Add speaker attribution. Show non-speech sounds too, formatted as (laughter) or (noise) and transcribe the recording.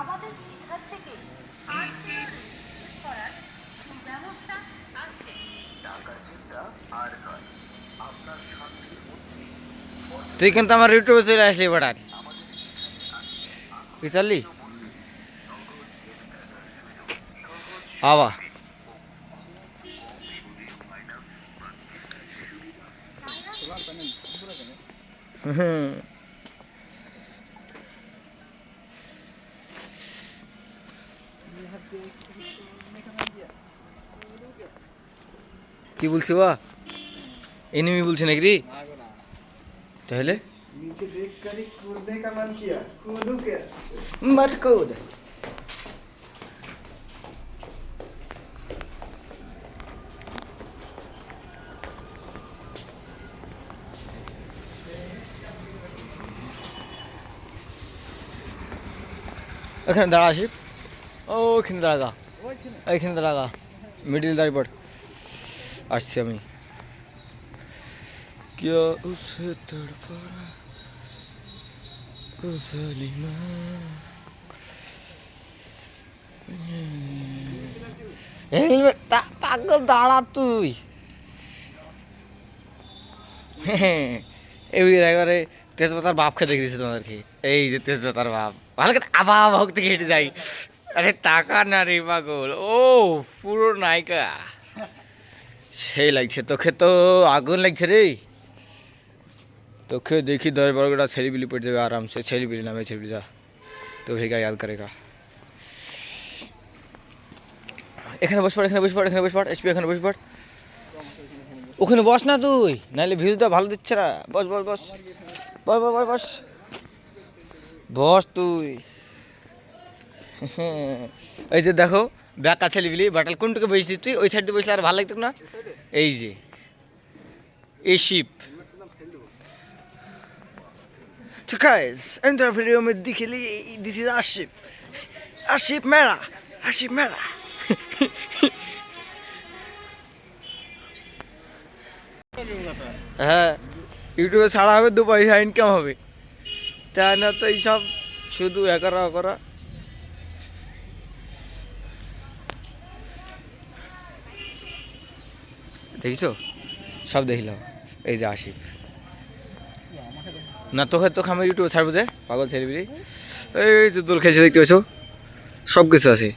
Speaker 1: আমাদের এখান থেকে আর্থিক করার ব্যবস্থা আছে
Speaker 2: তুই কিন্তু আমার ইউটিউবে চলে আসলি বড়ার কি চাললি আবা হুম। কি বলছি বা এনিমি বলছে নাকি রে তাহলে
Speaker 3: नीचे देख कर ही कूदने का मन किया कूदू क्या
Speaker 2: मत कूद এখানে দাঁড়া আসি ও ওখানে দাঁড়া এইখানে দাঁড়া মিডিল দাঁড়িয়ে পড় আসছি আমি क्या उसे तड़पाना ओ जालिमा হেলমেট পাগল দাঁড়া তুই এই এবারে তেজপাতার বাপ খেতে দিয়েছে তোমাদেরকে এই যে তেজপাতার বাপ ভালো করে আবা ভোগ থেকে হেঁটে যাই আরে টাকা না রে পাগল। ও, পুরো নায়িকা। সেই লাগছে, তোকে তো আগুন লাগছে রে। তোকে দেখি দশ বারোটা ছেলেপিলি পড়ে যাবে আরামসে ছেলেপিলি নামে ছেলে যা। তো ভেগা ইয়াদ করেগা এখানে বসবার এখানে বসবার এখানে বসবার এসপি এখানে বসবার ওখানে বস না তুই, নাহলে ভিউজটা ভালো দিচ্ছে না। বস বস। বস বস বস বস। বস তুই। (laughs) এই যে দেখো ব্যাকা ছেলেগুলি বাটাল কোনটুকু বসেছিস তুই ওই সাইডে বসলে আর ভালো লাগতো না এই যে এই ship So guys, enter video with Dikili. This is Aship. Aship Mera. Aship Mera. (laughs) হ্যাঁ ইউটিউবে ছাড়া হবে দু পয়সা ইনকাম হবে তাই না তো এইসব শুধু একরা করা দেখিছো? সব দেখিলাম। এই যে আসিফ। না তো হয়তো খামের ইউটিউবে ছাড়বো যে, পাগল ছেলেবিলি এই যে দোল খেলছে, দেখতে পাচ্ছ সব কিছু আছে।